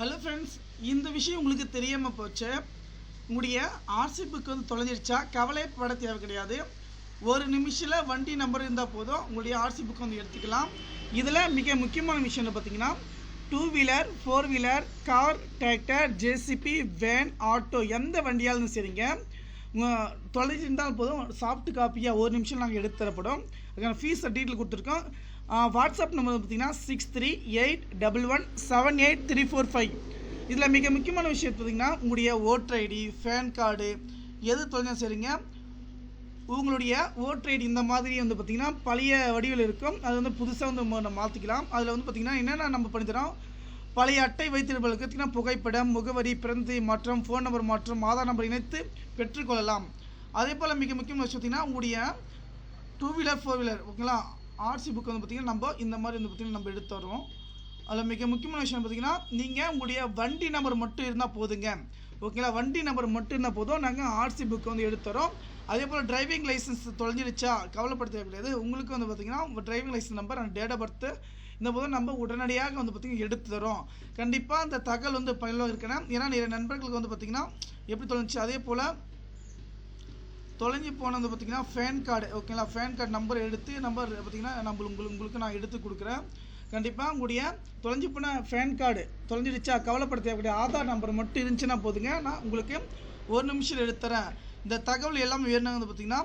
Hello friends இந்த விஷயம் உங்களுக்கு தெரியாமல் போச்சு. உங்களுடைய ஆர்சி புக் வந்து தொலைஞ்சிருச்சா? கவலைப்பட தேவை கிடையாது. ஒரு நிமிஷத்தில் வண்டி நம்பர் இருந்தால் போதும். உங்களுடைய ஆர்சி புக் வந்து எடுத்துக்கலாம். இதில் மிக முக்கியமான விஷயம் பார்த்தீங்கன்னா two wheeler four wheeler car tractor JCB van auto எந்த வண்டியாலும் சரிங்க. தொலைஞ்சிருந்தால் போதும். சாஃப்ட் காப்பியாக ஒரு நிமிஷம் நாங்கள் எடுத்து தரப்படும். அதுக்கான ஃபீஸ் டீட்டெயில் கொடுத்துருக்கோம். வாட்ஸ்அப் நம்பர் பார்த்தீங்கன்னா six three eight double one seven eight three four five இதில் மிக முக்கியமான விஷயம் பார்த்தீங்கன்னா உங்களுடைய ஓட்டர் ஐடி ஃபேன் கார்டு எது தொலைஞ்சா சரிங்க? உங்களுடைய ஓட்டர் ஐடி இந்த மாதிரி வந்து பார்த்திங்கன்னா பழைய வடிவில் இருக்கும். அது வந்து புதுசாக வந்து நம்ம மாற்றிக்கலாம் அதில் வந்து பார்த்திங்கன்னா என்னென்ன நம்ம பண்ணித்தரோம் பழைய அட்டை வைத்திருப்பவர்களுக்கு பார்த்திங்கன்னா புகைப்படம் முகவரி பிறந்து மாற்றம் ஃபோன் நம்பர் மாற்றம் ஆதார் நம்பர் இணைத்து பெற்றுக்கொள்ளலாம். அதே போல் மிக முக்கியமான விஷயம் பார்த்திங்கன்னா உங்களுடைய டூ வீலர் ஃபோர் வீலர் ஓகேங்களா ஆர்சி புக் வந்து பார்த்திங்கன்னா நம்ம இந்த மாதிரி வந்து பார்த்திங்கன்னா நம்ம எடுத்து வரோம் அதில் மிக முக்கியமான விஷயம் பார்த்தீங்கன்னா நீங்கள் உங்களுடைய வண்டி நம்பர் மட்டும் இருந்தால் போதுங்க. ஓகேங்களா? வண்டி நம்பர் மட்டும் என்ன போதும். நாங்கள் ஆர்சி புக் வந்து எடுத்து தரோம் அதே போல் டிரைவிங் லைசன்ஸ் தொலைஞ்சிருச்சா கவலைப்பட தேவை கிடையாது உங்களுக்கு வந்து பார்த்திங்கன்னா driving licence number and date of birth இந்த போது நம்ம உடனடியாக வந்து பார்த்திங்கன்னா எடுத்து தரோம் கண்டிப்பாக அந்த தகவல் வந்து பயிலும் இருக்கணும். ஏன்னா நிறைய நண்பர்களுக்கு வந்து பார்த்திங்கன்னா எப்படி தொலைஞ்சிச்சு? அதே போல் தொலைஞ்சி போனது பார்த்தீங்கன்னா ஃபேன் கார்டு ஓகேங்களா? ஃபேன் கார்டு நம்பர் எடுத்து நம்பர் பார்த்தீங்கன்னா நம்ம உங்களுக்கு உங்களுக்கு நான் எடுத்து கொடுக்குறேன். கண்டிப்பாக உங்களுடைய தொலைஞ்சி போன ஃபேன் கார்டு தொலைஞ்சிடுச்சா கவலைப்பட தேவைக்கூடிய ஆதார் நம்பர் மட்டும் இருந்துச்சுன்னா போதுங்க. நான் உங்களுக்கு ஒரு நிமிஷம் எடுத்துறேன். இந்த தகவல் எல்லாம் வேணுங்க வந்து பார்த்தீங்கன்னா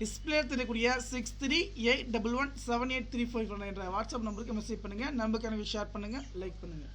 டிஸ்பிளே தெரியக்கூடிய six three eight double one seven eight three five என்ற வாட்ஸ்அப் நம்பருக்கு மெசேஜ் பண்ணுங்கள் நம்பருக்கு எனக்கு ஷேர் பண்ணுங்கள் லைக் பண்ணுங்கள்